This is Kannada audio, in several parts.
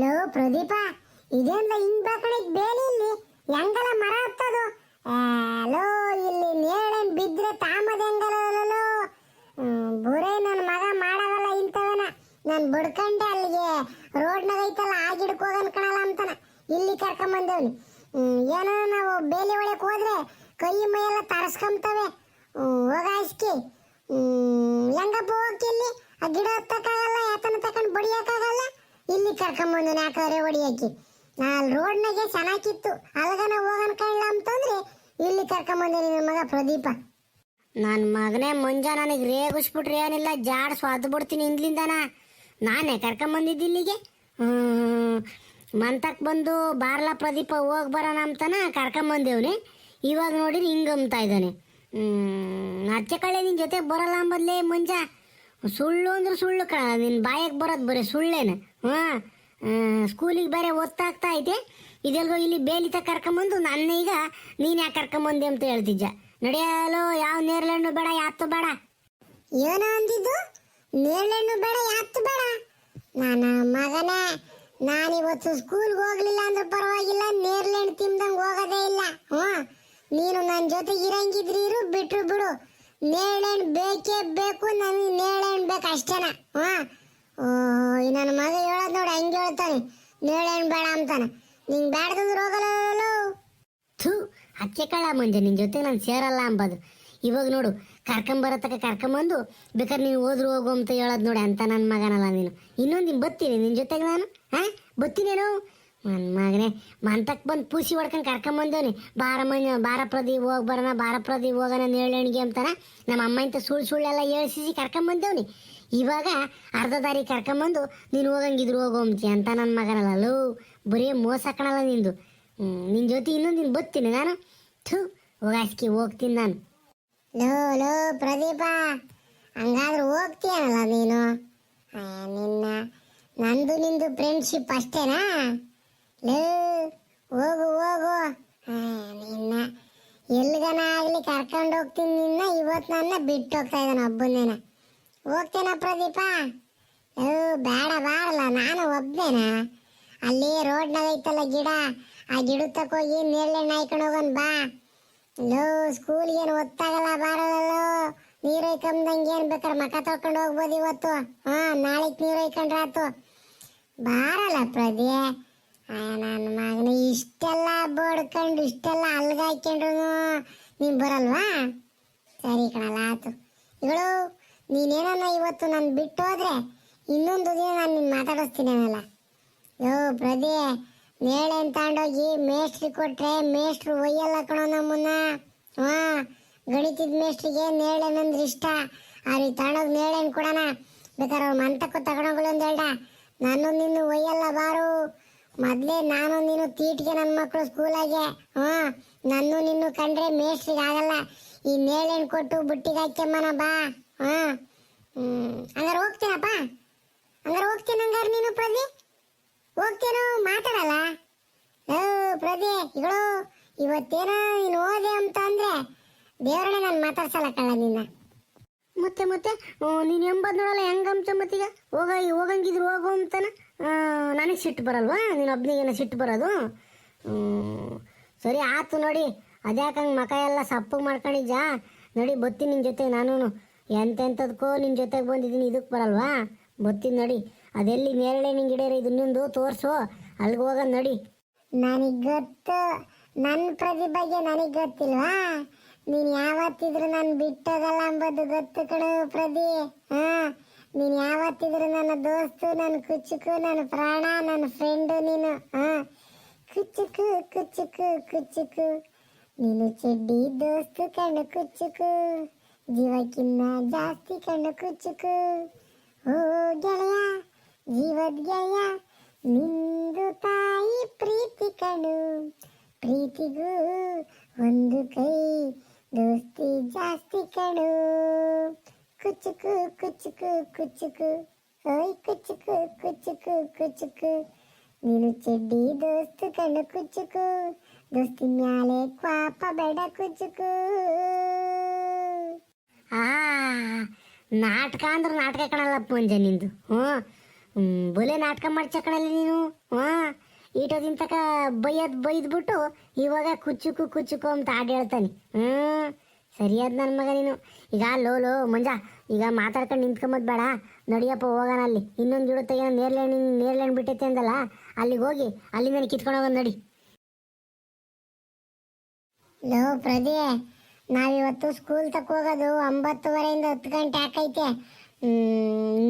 ಲೋ, ಪ್ರದೀಪ ಇದೆಲ್ಲ ಹಿಂಗ್ ಬೇಕಣಿಕ್ ಬೇಲಿ ಇಲ್ಲಿ. ಹೆಂಗಲ ಮರ ಹತ್ತದು? ಲೋ, ಇಲ್ಲಿ ನೇಳೇನ್ ಬಿದ್ರೆ ತಾಮದ ಹೆಂಗಲೋ ಬುರೆ ನನ್ನ ಮಗ ಮಾಡವಲ್ಲ ಇಂಥವನ. ನಾನು ಬಡ್ಕಂಡೆ ಅಲ್ಲಿಗೆ ರೋಡ್ನಾಗ ಐತಲ್ಲ, ಆ ಗಿಡಕ್ಕೆ ಕಣಲ್ಲ ಅಂತಾನ. ಇಲ್ಲಿ ಕರ್ಕೊಂಬಂದೇವ್ನಿ. ಏನೋ ನಾವು ಬೇಲಿ ಒಳಕ್ ಹೋದ್ರೆ ಕೈ ಮೈಯೆಲ್ಲ ತರಸ್ಕೊಂತವೆ ಹೋಗಾಯಿಸ್ಕಿ ಹೆಂಗಪ್ಪ ಹೋಗ್ತಿ ಇಲ್ಲಿ? ಆ ಗಿಡ ಹತ್ತಕ್ಕಾಗಲ್ಲ, ಯಾತನ ತಕೊಂಡ್ ಬಡಿಯಕ್ಕಾಗಲ್ಲ? ಇಲ್ಲಿ ಕರ್ಕೊಂಬಂದು ನಾಲ್ಕವರೆ ಹೊಡಿಯಕ್ಕೆ ನಾ ರೋಡ್ನಾಗೆ ಚೆನ್ನಾಗಿತ್ತು. ಅಲ್ಗನ ಹೋಗನ್ ಕಳ್ಳ ಅಂತಂದ್ರೆ ಇಲ್ಲಿ ಕರ್ಕೊಂಬಂದೆ ನಿನ್ನ ಮಗ ಪ್ರದೀಪ. ನನ್ನ ಮಗನೇ ಮುಂಜಾ ನನಗೆ ರೇಗಿಸ್ಬಿಟ್ರೆ ಏನಿಲ್ಲ, ಜಾಡ್ ಸ್ವಾದ್ ಬಿಡ್ತೀನಿ ಇಂದ್ಲಿಂದನ. ನಾನೇ ಕರ್ಕೊಂಬಂದಿದ್ದು ಇಲ್ಲಿಗೆ. ಹ್ಞೂ ಮಂತಕ್ ಬಂದು ಬಾರ್ಲ ಪ್ರದೀಪ ಹೋಗಿ ಬರೋಣ ಅಂತಾನ ಕರ್ಕೊಂಬಂದೇವ್ನಿ. ಇವಾಗ ನೋಡಿರಿ ಹಿಂಗೆ ಅಂಬ್ತಾ ಇದ್ದಾನೆ. ಅಚ್ಚೆ ಕಳೆ ನಿನ್ನ ಜೊತೆ ಬರಲ್ಲ ಅಂಬದ್ಲೇ ಮುಂಜಾ. ಸುಳ್ಳು ಅಂದ್ರೆ ಸುಳ್ಳು ಕಣ. ನಿನ್ನ ಬಾಯಕ್ಕೆ ಬರೋದು ಬರೀ ಸುಳ್ಳೇನ. ಹಾಂ? ಸ್ಕೂಲಿಗೆ ಬೇರೆ ಒತ್ತಾಗ್ತಾ ಐತೆ ಇದೆಲ್ಗೋ ಇಲ್ಲಿ ಬೇಲಿತ ಕರ್ಕೊಂಬಂದು ನನ್ನ ಈಗ ನೀನು ಯಾಕೆ ಕರ್ಕೊಂಬಂದೆ ಅಂತ ಹೇಳ್ತಿದ್ದ. ನಡೆಯಲು, ಯಾವ ನೇರಳೆಹಣ್ಣು ಬೇಡ, ಯಾತ್ತು ಬೇಡ. ಏನೋ ಅಂದಿದ್ದು? ನೇರಳೆಣ್ಣು ಬೇಡ, ಯಾತ್ತು ಬೇಡ? ನನ್ನ ಮಗನೇ, ನಾನಿವತ್ತು ಸ್ಕೂಲ್ಗೆ ಹೋಗ್ಲಿಲ್ಲ ಅಂದ್ರೆ ಪರವಾಗಿಲ್ಲ ನೇರ್ಲೆಣ್ಣು ತಿಂದಂಗೆ ಹೋಗೋದೇ ಇಲ್ಲ. ಹ್ಞೂ ನೀನು ನನ್ನ ಜೊತೆಗೆ ಇರಂಗಿದ್ರಿ ಇರು, ಬಿಟ್ರು ಬಿಡು. ನೇರಳೆಹಣ್ಣು ಬೇಕೇ ಬೇಕು, ನನಗೆ ನೇರಳೆಹಣ್ಣು ಬೇಕು ಅಷ್ಟೇನ. ಹಾ ಓ ನನ್ನ ಮಗ ಹೇಳೋದು ನೋಡಿ, ಹಂಗೆ ಹೇಳ್ತಾನೆ. ನೇರಳೆಹಣ್ಣು ಬೇಡ ಅಂತಾನೆ. ನಿಂಗೆ ಬೇಡದಂದ್ರೆ ಹೋಗಲ್ಲ ಥೂ ಹಚ್ಚೆ ಕಳ್ಳ ಮುಂಜೆ ನಿನ್ನ ಜೊತೆ ನಾನು ಸೇರಲ್ಲ ಅಂಬದು. ಇವಾಗ ನೋಡು ಕರ್ಕೊಂಬರತಕ್ಕ ಕರ್ಕೊಂಬಂದು ಬೇಕಾದ್ರೆ ನೀನು ಹೋದ್ರು ಹೋಗು ಅಂತ ಹೇಳೋದು ನೋಡಿ, ಅಂತ ನನ್ನ ಮಗನಲ್ಲ ನೀನು. ಇನ್ನೊಂದು ನೀನು ಬತ್ತೀನಿ ನಿನ್ನ ಜೊತೆಗೆ ನಾನು, ಹಾಂ? ಬತ್ತೀನೇನು ನನ್ನ ಮಗನೇ ಮಂತಕ್ಕೆ ಬಂದು ಪೂಸಿ ಹೊಡ್ಕೊಂಡು ಕರ್ಕೊಂಬಂದವನಿ ಬಾರ ಮನೆ ಬಾರ ಪ್ರದೀಪ್ ಹೋಗಿ ಬರೋಣ, ಬಾರ ಪ್ರದೀಪ್ ಹೋಗೋಣ ನೇಳೆಣಿಗೆ ಅಂತಾನೆ. ನಮ್ಮ ಅಮ್ಮ ಇಂಥ ಸುಳ್ಳು ಸುಳ್ಳೆಲ್ಲ ಹೇಳ್ಸಿಸಿ ಕರ್ಕೊಂಬಂದವನಿ ಇವಾಗ ಅರ್ಧ ದಾರಿ ಕರ್ಕೊಂಬಂದು ನೀನು ಹೋಗಂಗಿದ್ರು ಹೋಗು ಅಂತಿ ನನ್ನ ಮಗನಲ್ಲ. ಲೋ, ಬರೀ ಮೋಸ ಕಣಲ್ಲ ನಿಂದು. ನಿನ್ನ ಜೊತೆ ಇನ್ನೊಂದು ನೀನು ಬತ್ತೀನಿ ನಾನು. ಥೂ, ಹೋಗಾಸ್ಕಿ ಹೋಗ್ತೀನಿ ನಾನು. ಲೋ ಲೋ, ಪ್ರದೀಪ, ಹಂಗಾದ್ರೆ ಹೋಗ್ತೀಯನಲ್ಲ ನೀನು? ನಿನ್ನ, ನಂದು ನಿಂದು ಫ್ರೆಂಡ್ಶಿಪ್ ಅಷ್ಟೇನಾ? ಲೋ, ಹೋಗು ಹೋಗು. ನಿನ್ನ ಎಲ್ಲಿಗನ ಆಗ್ಲಿ ಕರ್ಕೊಂಡು ಹೋಗ್ತೀನಿ ನಿನ್ನ. ಇವತ್ತು ನನ್ನ ಬಿಟ್ಟು ಹೋಗ್ತಾ ಇದ್ದಾನೆ ಒಬ್ಬನೇನ. ಹೋಗ್ತೇನ ಪ್ರದೀಪ? ಓ ಬೇಡ, ಬಾರಲ್ಲ, ನಾನು ಒಬ್ಬೇನ ಅಲ್ಲಿ ರೋಡ್ನಾಗ ಐತಲ್ಲ ಗಿಡ. ಆ ಗಿಡ ಹೋಗಿ ನೇರಳೆ ಹಾಯ್ಕೊಂಡು ಹೋಗೋಣ ಬಾ. ಲೋ ಸ್ಕೂಲ್ಗೆ ಒತ್ತಾಗಲ್ಲ ಬಾರಲ್ಲೋ ನೀರು ಹೊಯ್ಕೊಂಬಂಗೆ ಏನು ಬೇಕಾದ್ರೆ ಮಕ ತೊಳ್ಕೊಂಡು ಹೋಗ್ಬೋದು ಇವತ್ತು. ಹಾ, ನಾಳೆಗೆ ನೀರು ಹೊಯ್ಕೊಂಡ್ರೆ ಆತು. ಬಾರಲ್ಲ ಪ್ರದಿ ನನ್ನ ಮಗನ ಇಷ್ಟೆಲ್ಲ ಬಡ್ಕೊಂಡು ಇಷ್ಟೆಲ್ಲ ಅಲ್ಗ ಹಾಕ್ಕೊಂಡ್ರು ನೀನು ಬರಲ್ವಾ? ಸರಿ ಕಣಲ್ಲ, ಆತು. ಇವಳು, ನೀನೇನನ್ನ ಇವತ್ತು ನಾನು ಬಿಟ್ಟು ಹೋದ್ರೆ ಇನ್ನೊಂದು ದಿನ ನಾನು ನಿನ್ನ ಅವೆಲ್ಲ ಯೋ ಪ್ರದಿ ನೇಳೆ ತಗೊಂಡೋಗಿ ಮೇಸ್ಟ್ರಿ ಕೊಟ್ರೆ ಮೇಸ್ಟ್ರು ಒಯ್ಯಲ್ಲ ಕಣೋ ನಮ್ಮನ್ನ. ಹಾ, ಗಣಿತದ ಮೇಸ್ಟ್ರಿಗೆ ನೇಳೆ ನಂದ್ರೆ ಇಷ್ಟ. ಅವ್ರಿಗೆ ತಗೊಂಡೋಗಿ ನೇಳೆನ್ ಕೊಡೋಣ. ಬೇಕಾದ್ರೆ ಅವ್ರ ಮಂತಕ್ಕೂ ತಗೊಂಡೋಗ್ಲು ಅಂತ ನಾನು ನಿನ್ನ ಒಯ್ಯಲ್ಲ ಬಾರು. ಮೊದ್ಲೇ ನಾನು ನೀನು ತೀಟ್ಗೆ ನನ್ನ ಮಕ್ಕಳು ಸ್ಕೂಲಾಗೆ ಹಾ ನಾನು ನಿನ್ನೂ ಕಂಡ್ರೆ ಮೇಸ್ಟ್ರಿಗೆ ಆಗಲ್ಲ. ಈ ನೇಳೆನ್ ಕೊಟ್ಟು ಬುಟ್ಟಿಗೆ ಹಾಕ್ಯಮ್ಮನ ಬಾ ಹಾ ಹಂಗಾರೆ ಹೋಗ್ತೀನಪ್ಪ. ಹಂಗಾರೆ ಹೋಗ್ತೀನಿ ಹಂಗಾರೆ ನೀನು ಪ್ರದಿ ಹೋಗ್ತೇನೋ ಮಾತಾಡಲ್ಲ? ಓ ಪ್ರದಿ ಇವಳು, ಇವತ್ತೇನೋ ನೀನು ಓದೆ ಅಂತ ಅಂದ್ರೆ ದೇವರನ್ನ ನಾನು ಮಾತಾಡ್ಸಲ್ಲ ಕಳ್ಳ ನಿನ್ನ. ಮತ್ತೆ ಮತ್ತೆ ನೀನು ಎಂಬದ್ ನೋಡಲ್ಲ ಹೆಂಗಂಚ ಮತ್ತೀಗ ಹೋಗ ಹೋಗಂಗಿದ್ರು ಹೋಗು ಅಂತಾನ. ನನಗೆ ಸಿಟ್ಟು ಬರಲ್ವಾ? ನೀನು ಒಬ್ನಿಗೇನ ಸಿಟ್ಟು ಬರೋದು? ಸರಿ, ಆತು ನೋಡಿ. ಅದ್ಯಾಕಂಗೆ ಮಕ ಎಲ್ಲ ಸಪ್ಪು ಮಾಡ್ಕೊಂಡಿದ್ದ ನೋಡಿ ಬತ್ತೀನಿ ನಿನ್ ಜೊತೆ ನಾನು ಎಂತೆಂಥದ್ಕೋ ನಿನ್ನ ಜೊತೆಗೆ ಬಂದಿದ್ದೀನಿ ಇದಕ್ಕೆ ಬರಲ್ವಾ? ಬತ್ತೀನಿ ನೋಡಿ. ಅದೆಲ್ಲಿ ನೇರಳೆ ನಿಂಗೆ ಇದು ಇದನ್ನೊಂದು ತೋರಿಸು. ಅಲ್ಲಿಗೆ ಹೋಗೋದು ನೋಡಿ. ನನಗೆ ಗೊತ್ತು. ನನ್ನ ಪ್ರತಿಭೆಗೆ ನನಗೆ ಗೊತ್ತಿಲ್ವಾ? ನೀನು ಯಾವತ್ತಿದ್ರು ನಾನು ಬಿಟ್ಟೋಗಲ್ಲ ಅಂಬೋದು ಗೊತ್ತು ಕಣು ಪ್ರದಿ. ಹಾ, ನೀನು ಯಾವತ್ತಿದ್ರು ನನ್ನ ದೋಸ್ತು ನನ್ನ ಕುಚ್ಚುಕು ನನ್ನ ಪ್ರಾಣ ನನ್ನ ಫ್ರೆಂಡು ನೀನು. ಹಾ ಕುಚ್ಚುಕು ಕುಚ್ಚುಕು ಕುಚ್ಚುಕು ನೀನು ಚೆಡ್ಡಿ ದೋಸ್ತು ಕಣ್ಣು ಕುಚ್ಚುಕು ಜೀವಕ್ಕಿನ್ನ ಜಾಸ್ತಿ ಕಣ್ಣು ಕುಚ್ಚುಕು ಓ, ಗೆಳೆಯ, ಜೀವದ್ ಗೆಳೆಯ, ನಿಂದು ತಾಯಿ ಪ್ರೀತಿ ಕಣು. ಪ್ರೀತಿಗೂ ಒಂದು ಕೈ ದೋಸ್ತಿ ಜಾಸ್ತಿ ಕಣು ಕುಚ್ಚುಕು ಕುಚ್ಚುಕು ಕುಚ್ಚುಕು ಓಯ್ ಕುಚ್ಚುಕು ಕುಚ್ಚುಕು ಕುಚ್ಚುಕು ನೀನು ಚೆಡ್ಡಿ ದೋಸ್ತು ಕಣ್ಣು ಕುಚ್ಚುಕು ದೋಸ್ತಿ ಮ್ಯಾಲೆ ಕ್ವಾಪ ಬೇಡ ಕುಚ್ಚುಕು ಆ ನಾಟಕ ಅಂದ್ರೆ ನಾಟಕ ಕಣಲ್ಲಪ್ಪ ಮುಂಜೆ ನಿಂದು ಹ್ಞೂ ಹ್ಮ್, ಬಲೆ ನಾಟಕ ಮಾಡ್ಸ ಕಣಲ್ಲಿ ನೀನು ಹಾ ಈಟೋದಿನ ತಕ ಬೈಯದ್ ಬೈದ್ಬಿಟ್ಟು ಇವಾಗ ಕುಚ್ಚುಕು ಕುಚ್ಚುಕು ಅಂತ ಹಾಡು ಹೇಳ್ತಾನೆ. ಹ್ಮ್ ಸರಿಯಾದ ನನ್ನ ಮಗ ನೀನು. ಈಗ ಲೋ ಲೋ, ಮಂಜ, ಈಗ ಮಾತಾಡ್ಕೊಂಡು ನಿಂತ್ಕೊಂಬದ್ ಬೇಡ. ನಡಿಯಪ್ಪ, ಹೋಗೋಣ ಅಲ್ಲಿ. ಇನ್ನೊಂದು ಜುಡು ತೆಗಿಯೋ ನೇರ್ಲೆಣ್ಣೆ ನೇರ್ಲೆಣ್ಣೆ ಬಿಟ್ಟೈತೆ ಅಂದಲ್ಲ, ಅಲ್ಲಿಗೆ ಹೋಗಿ, ಅಲ್ಲಿಂದ ಕಿತ್ಕೊಂಡು ಹೋಗೋದು ನಡಿ. ಲೋ ಪ್ರದಿ ನಾವಿವತ್ತು ಸ್ಕೂಲ್ ತಕ್ಕ ಹೋಗೋದು ಒಂಬತ್ತುವರೆಯಿಂದ ಹತ್ತು ಗಂಟೆ ಆಕೈತೆ.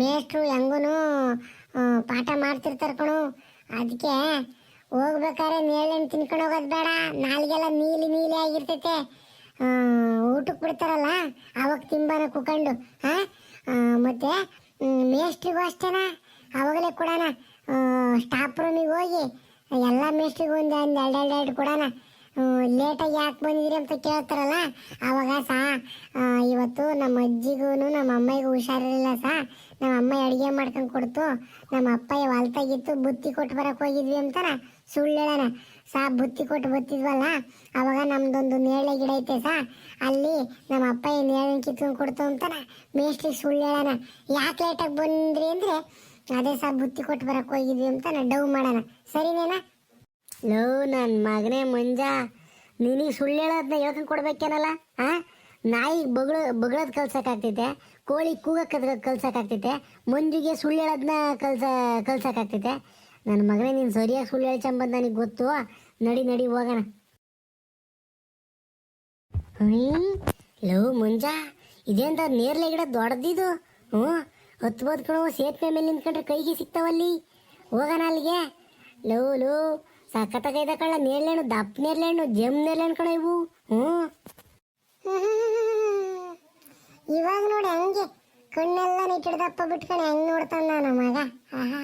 ಮೇಷ್ಟ್ರು ಹೆಂಗೂ ಪಾಠ ಮಾಡ್ತಿರ್ತಾರೆ ಕಣು. ಅದಕ್ಕೆ ಹೋಗ್ಬೇಕಾದ್ರೆ ನೇಳೆಣ್ಣು ತಿನ್ಕೊಂಡು ಹೋಗೋದು ಬೇಡ. ನಾಲ್ಗೆಲ್ಲ ನೀಲಿ ನೀಲಿ ಆಗಿರ್ತೈತೆ. ಊಟಕ್ಕೆ ಬಿಡ್ತಾರಲ್ಲ, ಅವಾಗ ತಿಂಬಾನ ಕುಕೊಂಡು ಹಾಂ ಮತ್ತು ಮೇಸ್ಟ್ರಿಗೂ ಅಷ್ಟೇನ? ಅವಾಗಲೇ ಕೊಡೋಣ. ಸ್ಟಾಫ್ ರೂಮಿಗೆ ಹೋಗಿ, ಎಲ್ಲ ಮೇಸ್ಟ್ರಿಗೂ ಒಂದು ಒಂದು ಎರಡು ಎರಡು ಎರಡು ಕೊಡೋಣ. ಲೇಟಾಗಿ ಯಾಕೆ ಬಂದಿದ್ರಿ ಅಂತ ಕೇಳ್ತಾರಲ್ಲ, ಅವಾಗ ಸಾ ಇವತ್ತು ನಮ್ಮ ಅಜ್ಜಿಗೂ ನಮ್ಮ ಅಮ್ಮಗೂ ಹುಷಾರಿರಲಿಲ್ಲ ಸಾ, ನಮ್ಮ ಅಮ್ಮ ಅಡುಗೆ ಮಾಡ್ಕೊಂಡು ಕೊಡ್ತು, ನಮ್ಮ ಅಪ್ಪ ಹೊಲ್ತಾಗಿತ್ತು ಬುತ್ತಿ ಕೊಟ್ಟು ಬರಕ್ಕೆ ಹೋಗಿದ್ವಿ ಅಂತಾನ, ಸುಳ್ಳು ಹೇಳೋಣ. ಸಾ, ಬುತ್ತಿ ಕೊಟ್ಟು ಬತ್ತಿದ್ವಲ್ಲ, ಅವಾಗ ನಮ್ದೊಂದು ನೇರಳೆ ಗಿಡ ಐತೆ ಸಾ, ಅಲ್ಲಿ ನಮ್ಮ ಅಪ್ಪ ನೇರಳೆ ಕಿತ್ಕೊಂಡು ಕೊಡ್ತು ಅಂತಾನ ಮೇಷ್ಟ್ರಿ ಸುಳ್ಳು ಹೇಳೋಣ. ಯಾಕೆ ಲೇಟಾಗಿ ಬಂದ್ರಿ ಅಂದರೆ, ಅದೇ ಸಾ, ಬುತ್ತಿ ಕೊಟ್ಟು ಬರಕ್ಕೆ ಹೋಗಿದ್ವಿ ಅಂತ ನಾ ಡವ್ ಮಾಡೋಣ. ಸರಿನೇನಾ? ಲೋ ನನ್ನ ಮಗನೇ ಮಂಜ. ನಿನಗೆ ಸುಳ್ಳು ಹೇಳೋದನ್ನ ಹೇಳ್ಕೊಂಡು ಕೊಡ್ಬೇಕೇನಲ್ಲ, ಆ? ನಾಯಿ ಬಗಳ, ಬಗಳದ್ ಕಲ್ಸಕ್ಕಾಗ್ತೈತೆ ಕೋಳಿ ಕೂಗಕ್ಕೆ ಕಲ್ಸಕ್ಕಾಗ್ತೈತೆ ಮಂಜುಗೆ ಸುಳ್ಳು ಹೇಳೋದನ್ನ ಕಲ್ಸ ಕಲ್ಸಕ್ಕಾಗ್ತೈತೆ ನನ್ನ ಮಗನೇ, ನೀನು ಸರಿಯಾಗಿ ಸುಳ್ಳು ಹೇಳ್ಕೊಂಬಂದು ನನಗೆ ಗೊತ್ತು? ನಡಿ ನಡಿ, ಹೋಗೋಣ. ಹ್ಞೂ ಲೋ ಮುಂಜ, ಇದೇಂತ ನೇರ್ಲೆ ಗಿಡ ದೊಡ್ಡದಿದು? ಹ್ಞೂ ಹತ್ಬೋದು ಕಣೋ, ಸೇತುವೆ ಮೇಲೆ ನಿಂತ್ಕೊಂಡ್ರೆ ಕೈಗೆ ಸಿಗ್ತಾವಲ್ಲಿ. ಹೋಗೋಣ ಅಲ್ಲಿಗೆ. ಲೋ ಲೋ ಸಖತ್ತಾಗೈದ ಕಳ್ಳ ನೇರ್ಲೇಣು ದಪ್ಪ ನೇರ್ಲೇಣು ಜಮ್ ನೇರ್ಲೇಣು ಕಣ ಇವು? ಹ್ಞೂ. ಇವಾಗ ನೋಡಿ ಹಂಗೆ, ಕಣ್ಣೆಲ್ಲ ನಿಟ್ಟಿಡ್ದಪ್ಪ ಬಿಟ್ಕೊಂಡು ಹೆಂಗ್ ನೋಡ್ತಾನ ನಮ್ಮ ಮಗ. ಆಹಾ.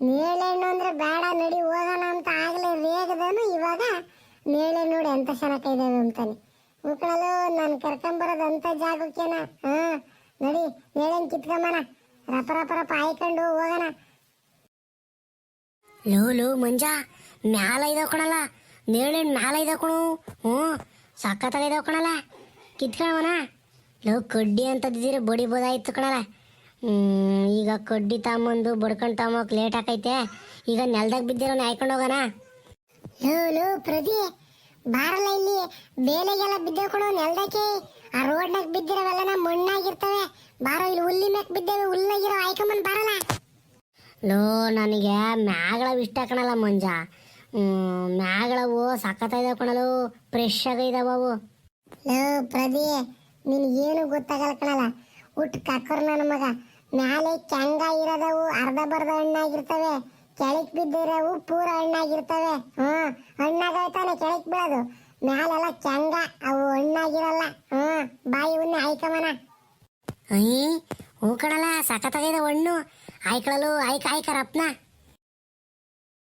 ನೇಳೆಣ್ಣು ಅಂದ್ರೆ ಬೇಡ, ನಡಿ ಹೋಗೋಣ ಅಂತ ಆಗಲೇ ರೇಗದನು ಇವಾಗ ನೇಳೆ ನೋಡಿ ಎಂತ ಶನಕ ಇದಾವೆ ಅಂತಾನೆ ಉಳ್ಕೊಳ್ಳಲು ನಾನು ಕರ್ಕೊಂಬರೋದು ಅಂತ ಜಾಗಕ್ಕೇನ ಹಾ ನಡಿ ನೇಳೆನ್ ಕಿತ್ಕೊಂಬನ ರಪ ರಪ ರಪ ಆಯ್ಕೊಂಡು ಹೋಗೋಣ ಲೋ ಲೋ, ಮಂಜ, ಮ್ಯಾಲ ಇದಾವ ಕಣಲ್ಲ. ನೇರ್ಲೆಣ್ಣು ಮ್ಯಾಲ ಇದಾವ ಕಣು. ಹ್ಞೂ ಸಖತ್ತಾಗಿದಾವ ಕಣಲ್ಲ. ಕಿತ್ಕೊಳವನ ಲೋ, ಕಡ್ಡಿ ಅಂತದಿದ್ರೆ ಬಡಿಬೋದಾಯ್ತು ಕಣಲ್ಲ. ಈಗ ಕಡ್ಡಿ ತಗೊಂಬಂದು ಬಡ್ಕೊಂಡು ತಗೊಂಬೋಕ್ ಲೇಟ್ ಆಕೈತೆ. ಈಗ ನೆಲ್ದಾಗ ಬಿದ್ದಿರೋ ಹಾಯ್ಕೊಂಡು ಹೋಗೋಣ. ಲೋ ಲೋ ಪ್ರದಿ ಬಾರಲ್ಲ ಇಲ್ಲಿ. ಬೇಲೆಗೆಲ್ಲ ಬಿದ್ದೇವ್ ನೆಲ್ದಕ್ಕೆ ಆ ರೋಡ್ನಾಗ ಬಿದ್ದಿರವೆಲ್ಲ ಮಣ್ಣಾಗಿರ್ತವೆ. ಬಾರೋ, ಇಲ್ಲಿ ಹುಲ್ಲಿ ಮ್ಯಾಕ್ ಬಿದ್ದೇವೆ, ಹುಲ್ಲಾಗಿರೋ ಆಯ್ಕೊಂಬಂದು ಬಾರಲ್ಲ. ಲೋ, ನನಗೆ ಮ್ಯಾಗಳವು ಇಷ್ಟ ಕಣಲ್ಲ ಮಂಜ. ಮ್ಯಾಗಳವು ಸಖತ್ತಾಗಿದಾವ ಕಣಲು ಫ್ರೆಶ್ ಅವು. ಲೋ, ಪ್ರದಿ, ನಿನಗೇನು ಗೊತ್ತಾಗಲ್ಲ ಕಣಲ್ಲ. ಉಟ್ ಕಕ್ಕರ್ ನನ್ನ ಮಗ. ಮ್ಯಾಲೆ ಕೆಂಗ ಇರೋದವು, ಅರ್ಧ ಬರ್ಧ ಹಣ್ಣಾಗಿರ್ತವೆ. ಕೆಳಕ್ ಬಿದ್ದಿರೋವು, ಪೂರ ಹಣ್ಣಾಗಿರ್ತವೆ. ಹ್ಮ್ ಹಣ್ಣಾಗೈತಾನೆ ಕೆಳಕ್ ಬೀಳೋದು. ಮ್ಯಾಲೆಲ್ಲ ಕೆಂಗ ಅವು ಹಣ್ಣಾಗಿರಲ್ಲ. ಹ್ಮ್, ಬಾಯಿ ಉನ್ನೆ ಆಯ್ಕಮನ ಅಯ್ಯ ಹೂ ಕಣಲ್ಲ ಸಖತ್ತಾಗಿದೆ ಹಣ್ಣು. ऐकलं ऐक ऐक राप ना